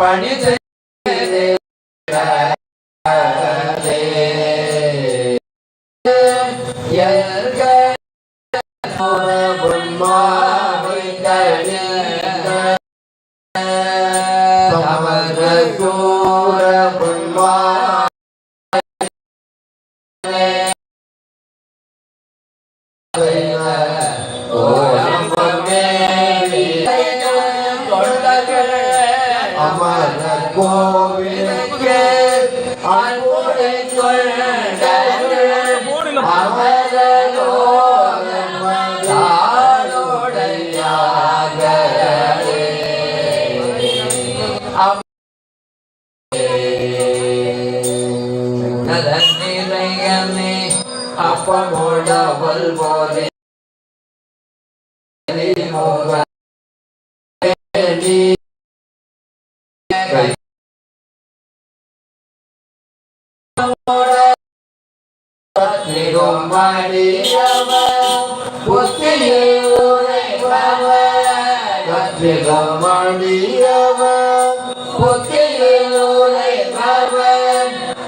Why did ಪಮೋಡ ಬಲ್ಬೋದೆ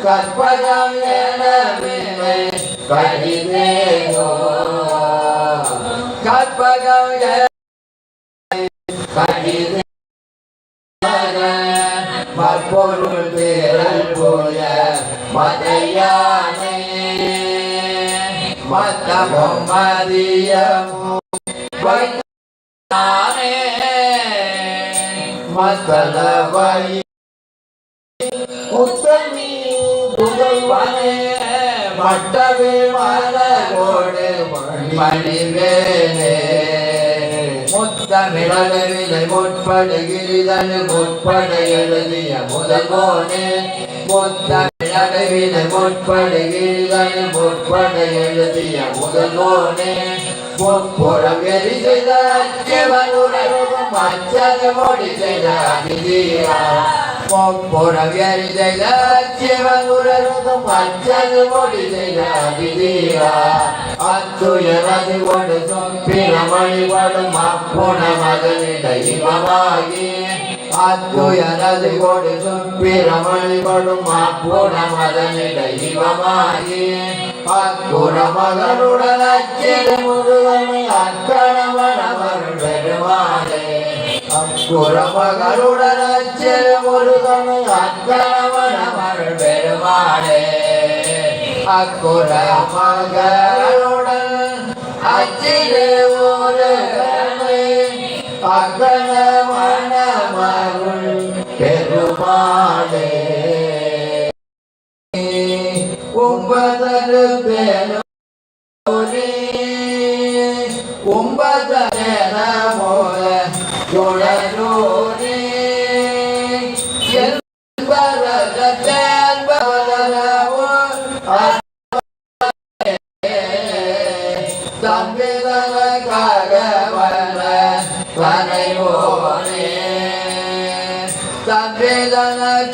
ಕತ್ಪದ ಮೇಲೆ கடிதேனோ Karpagam கடிதே மற்பொருள் barrel போல மதையானே. வைத்தானே. உத்தமி புகழ்வனே மட்டவே மலகோடு மணிவேனே முத்தமிழவிலை முற்படுகிறிதனு முற்பட எழுதிய முதல்வோனே முத்தமிழகவிலை முத்தமிழவிலை முற்படுகிறிதனு முற்பட எழுதிய முதல்வோனே முப்புறம் எரி செய்த அச்சவன் உணர்வும் மொழி செய்த அபிதீரா முப்புறம் செய்த அச்சவன் உணர்வும் மொழி செய்த அபிதீரா அத்துயரது கொண்டு சொப்பிரமணி படும் அப்புண மதனிட இமமாகி அத்துயரது கொண்டு சொப்பிரமணி படும் அப்புண மதனிட இமமாகி அக்குற அச்சிறு முருகனை அக்கணவனவர் பெருமானே அக்குற மகனுடன் அச்சிறு முருகனை அக்கணவனவர் பெருமானே அக்குற மகளுடன் அச்சிறு முருகனை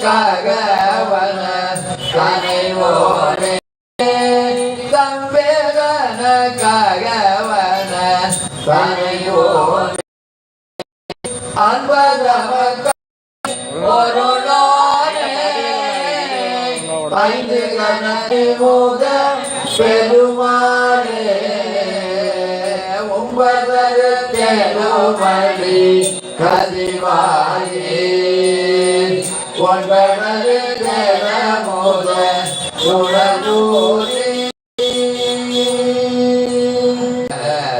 தம்பிதனக்காக வர வரைவோனே தம்பிதனக்காக வர அன்பதமக்க ஒரு ஐந்து கணக்கு பெருமானே ஒன்பதரு தெருமணி கதிவாயே. ஒன்பது தெரமுத உணர்வூரி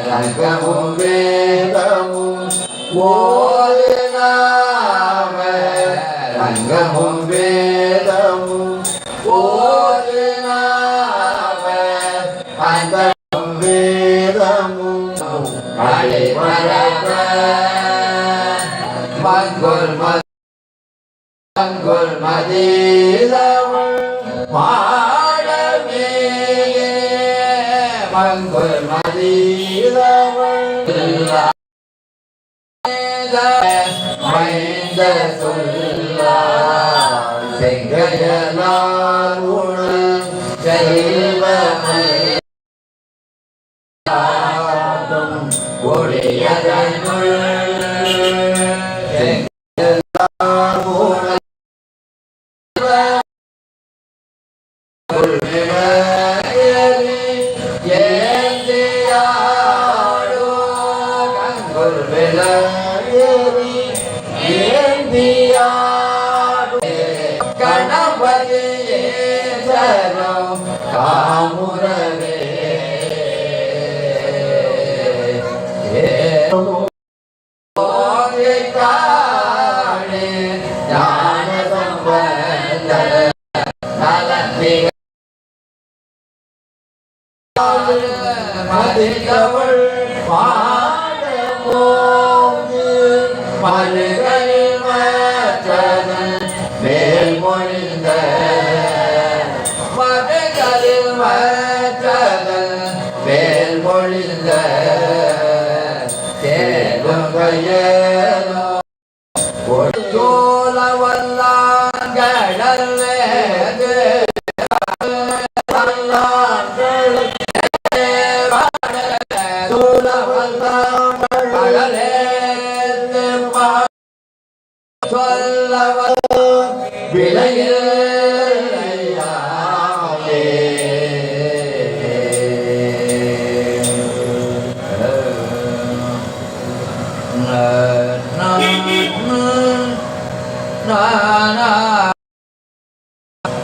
ரங்கமும் வேதமும் ஓ மதீதவள் மாடமே மங்குள் மதீதவள் மைந்த சொல்லா செங்கையலால் செல்வமை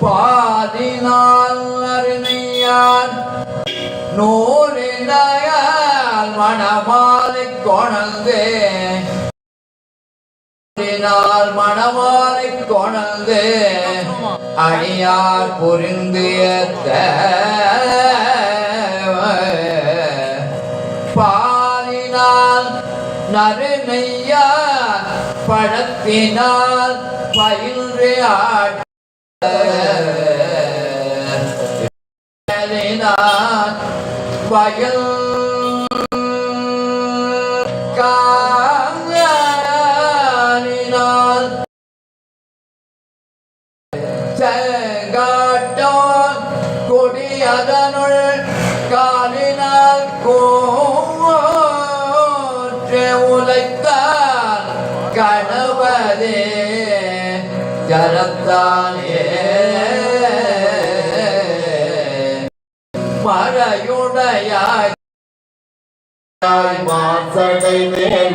பாதினால் அறிஞான் நூலினால் மணமாலை கொணந்து நாள் மணமாலை கொணந்து அணியார் புரிந்து ஏத்த பாலினால் நறுநெய்யார் பழத்தினால் பயின்று ஆட்ட. வயல் ஜரத்தானே ஜலத்தானே மழையுடையாய் மாசடை மேல்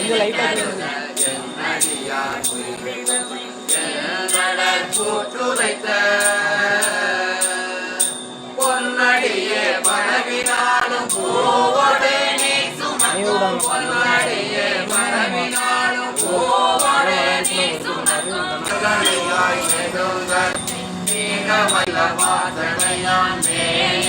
நெய்துவான் இமலான் கூட்டுரைத்த பொன்னடியே பரவினாலும் பூவோடே நீ சுமக்கும் பொன்னடியே பரவினாலும் பூவோடே நீ சுமக்கும் நெடுங்கள் நீக வல்ல வாசனையான் மேய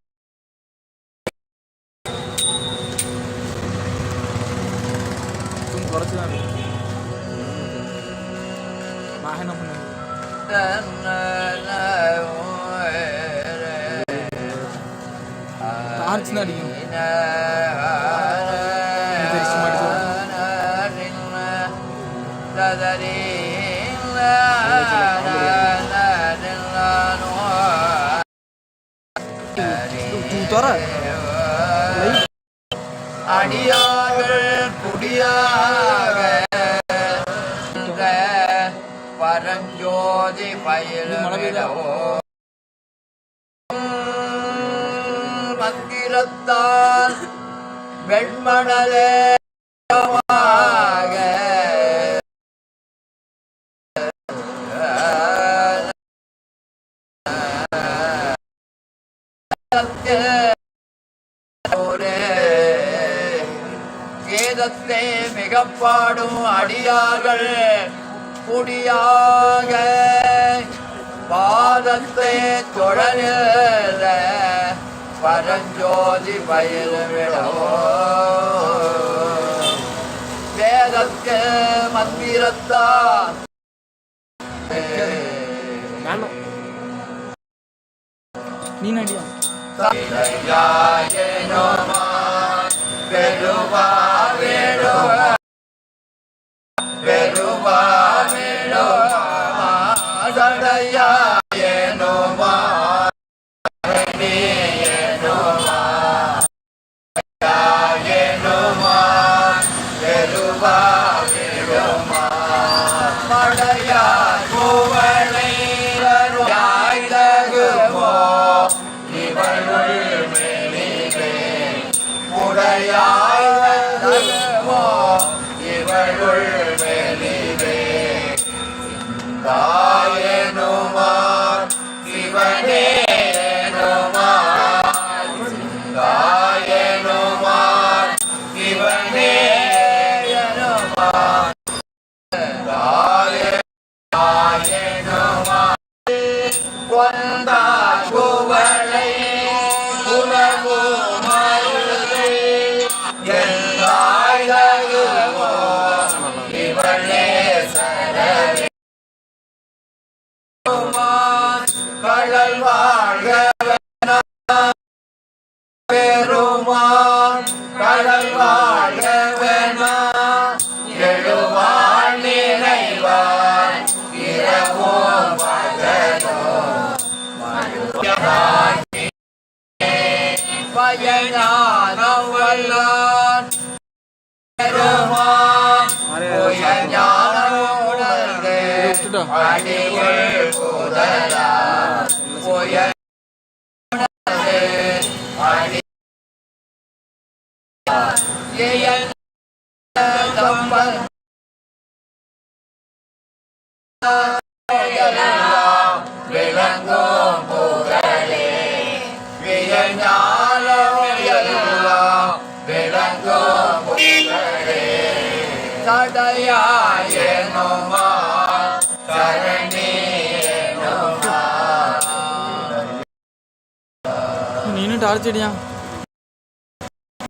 തുറ அடியார்கள் குடியாக பரஞ்சோதி பயிலோ மந்திரத்தால் வெண்மணலே வேதத்தை மிகப்பாடும் அடியார்கள். குடியாக பாதத்தை தொடர பரஞ்சோதி பயிர்விடவோ வேதத்து மந்திரத்தான் நீ பெருவா பெருவாமிழோ பெருவா ஏனோ இவளுள் மேலிலே தாயனுமார் சிவனேனுமார் தாயனுமார் சிவனேனுமார் தாயனுமார். கொண்டா பயஞானம் வல்லான் பெருமான் புயஞானம் உணர்ந்து அடிகள் புதலா डार चिड़िया।